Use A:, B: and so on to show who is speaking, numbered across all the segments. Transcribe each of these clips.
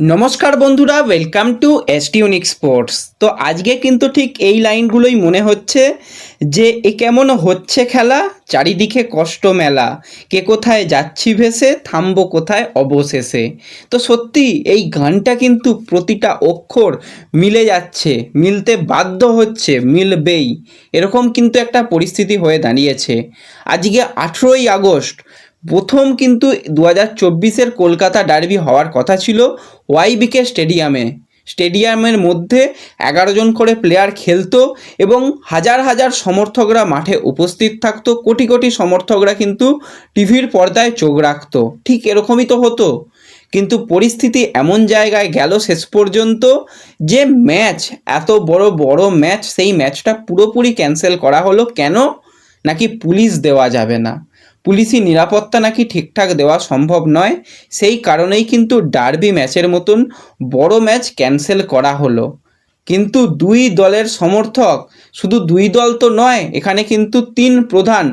A: নমস্কার বন্ধুরা welcome two এসটিউনিক sports তো আজকে কিন্তু ঠিক এই লাইনগুলোই মনে হচ্ছে যে এ কেমন হচ্ছে খেলা, চারিদিকে কষ্ট মেলা। কে কোথায় যাচ্ছি ভেসে, থামবো কোথায় অবশেষে। তো সত্যি এই গানটা কিন্তু প্রতিটা অক্ষর মিলে যাচ্ছে, মিলতে বাধ্য হচ্ছে, মিলবেই। এরকম কিন্তু একটা পরিস্থিতি হয়ে দাঁড়িয়েছে। আজকে আঠেরোই আগস্ট প্রথম কিন্তু দু হাজার চব্বিশের কলকাতা ডার্বি হওয়ার কথা ছিল ওয়াইবিকে স্টেডিয়ামে। স্টেডিয়ামের মধ্যে এগারো জন করে প্লেয়ার খেলতো এবং হাজার হাজার সমর্থকরা মাঠে উপস্থিত থাকতো। কোটি কোটি সমর্থকরা কিন্তু টিভির পর্দায় চোখ রাখত। ঠিক এরকমই তো হতো। কিন্তু পরিস্থিতি এমন জায়গায় গেল শেষ পর্যন্ত যে ম্যাচ, এত বড় বড় ম্যাচ, সেই ম্যাচটা পুরোপুরি ক্যান্সেল করা হলো। কেন? নাকি পুলিশ দেওয়া যাবে না? পুলিশি নিরাপত্তা নাকি ঠিকঠাক দেওয়া সম্ভব নয়, সেই কারণেই কিন্তু ডার্বি ম্যাচের মতন বড় ম্যাচ ক্যান্সেল করা হলো। কিন্তু দুই দলের সমর্থক, শুধু দুই দল তো নয়, এখানে কিন্তু তিন প্রধান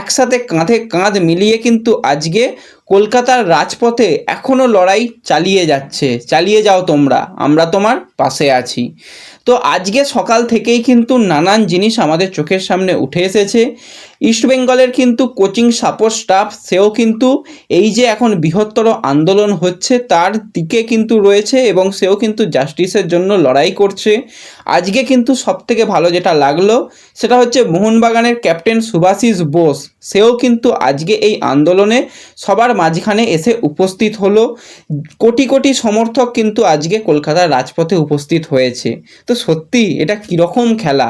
A: একসাথে কাঁধে কাঁধ মিলিয়ে কিন্তু আজকে কলকাতার রাজপথে এখনও লড়াই চালিয়ে যাচ্ছে, চালিয়ে যাও তোমরা, আমরা তোমার পাশে আছি। তো আজকে সকাল থেকেই কিন্তু নানান জিনিস আমাদের চোখের সামনে উঠে এসেছে। ইস্টবেঙ্গলের কিন্তু কোচিং সাপোর্ট স্টাফ সেও কিন্তু এই যে এখন বৃহত্তর আন্দোলন হচ্ছে, তার দিকে কিন্তু রয়েছে এবং সেও কিন্তু জাস্টিসের জন্য লড়াই করছে। আজকে কিন্তু সবথেকে ভালো যেটা লাগল, সেটা হচ্ছে মোহনবাগানের ক্যাপ্টেন সুভাশিস বোস, সেও কিন্তু আজকে এই আন্দোলনে সবার মাঝখানে এসে উপস্থিত হলো। কোটি কোটি সমর্থক কিন্তু আজকে কলকাতার রাজপথে উপস্থিত হয়েছে। তো সত্যি এটা কীরকম খেলা?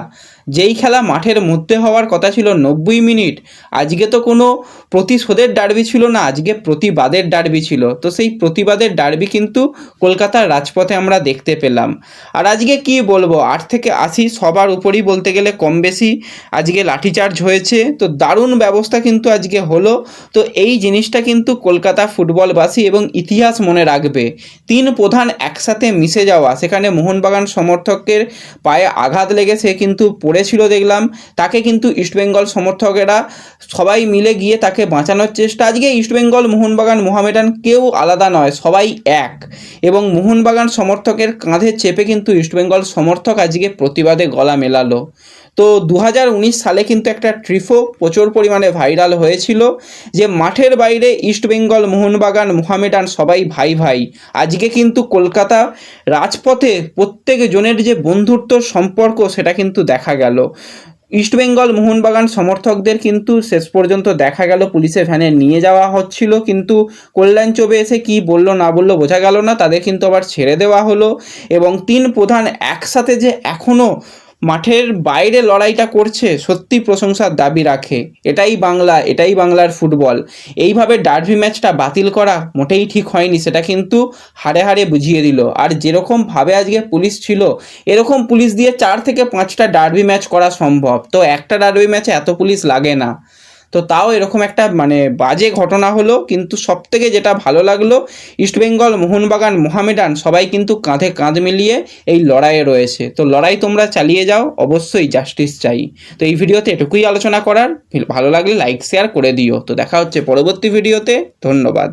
A: যেই খেলা মাঠের মধ্যে হওয়ার কথা ছিল নব্বই মিনিট, আজকে তো কোনো প্রতিশোধের ডার্বি ছিল না, আজকে প্রতিবাদের ডার্বি ছিল। তো সেই প্রতিবাদের ডার্বি কিন্তু কলকাতার রাজপথে আমরা দেখতে পেলাম। আর আজকে কি বলব, আট থেকে আশি সবার উপরই বলতে গেলে কম বেশি আজকে লাঠিচার্জ হয়েছে। তো দারুণ ব্যবস্থা কিন্তু আজকে হলো। তো এই জিনিসটা কিন্তু কলকাতা ফুটবলবাসী এবং ইতিহাস মনে রাখবে। তিন প্রধান একসাথে মিশে যাওয়া, সেখানে মোহনবাগান সমর্থকের পায়ে আঘাত লেগে সে কিন্তু পড়েছিল দেখলাম। তাকে কিন্তু ইস্টবেঙ্গল সমর্থকেরা সবাই মিলে গিয়ে তাকে বাঁচানোর চেষ্টা। আজকে ইস্টবেঙ্গল মোহনবাগান, মোহামেডান কেউ আলাদা নয়, সবাই এক। এবং মোহনবাগান সমর্থকের কাঁধে চেপে কিন্তু ইস্টবেঙ্গল সমর্থক আজকে প্রতিবাদে গলা মেলালো। তো দু হাজার উনিশ সালে কিন্তু একটা ট্রিফো প্রচুর পরিমাণে ভাইরাল হয়েছিল যে মাঠের বাইরে ইস্টবেঙ্গল মোহনবাগান মোহামেডান সবাই ভাই ভাই। আজকে কিন্তু কলকাতা রাজপথে প্রত্যেক জনের যে বন্ধুত্ব সম্পর্ক সেটা কিন্তু দেখা গেল। ইস্টবেঙ্গল মোহনবাগান সমর্থকদের কিন্তু শেষ পর্যন্ত দেখা গেল, পুলিশের ভ্যানে নিয়ে যাওয়া হচ্ছিল। কিন্তু কল্যাণ চবে এসে কি বলল না বলল বোঝা গেল না, তাদের কিন্তু আবার ছেড়ে দেওয়া হলো। এবং তিন প্রধান একসাথে যে এখনও মাঠের বাইরে লড়াইটা করছে, সত্যি প্রশংসার দাবি রাখে। এটাই বাংলা, এটাই বাংলার ফুটবল। এইভাবে ডার্বি ম্যাচটা বাতিল করা মোটেই ঠিক হয়নি, সেটা কিন্তু হারে হারে বুঝিয়ে দিল। আর যেরকমভাবে আজকে পুলিশ ছিল, এরকম পুলিশ দিয়ে চার থেকে পাঁচটা ডার্বি ম্যাচ করা সম্ভব। তো একটা ডার্বি ম্যাচে এত পুলিশ লাগে না। তো তাও এরকম একটা মানে বাজে ঘটনা হলো, কিন্তু সব থেকে যেটা ভালো লাগল ইস্টবেঙ্গল মোহনবাগান মোহামেডান সবাই কিন্তু কাঁধে কাঁধ মিলিয়ে এই লড়াইয়ে রয়েছে। তো লড়াই তোমরা চালিয়ে যাও, অবশ্যই জাস্টিস চাই। তো এই ভিডিওতে এটুকুই আলোচনা করার। ভালো লাগলে লাইক শেয়ার করে দিও। তো দেখা হচ্ছে পরবর্তী ভিডিওতে। ধন্যবাদ।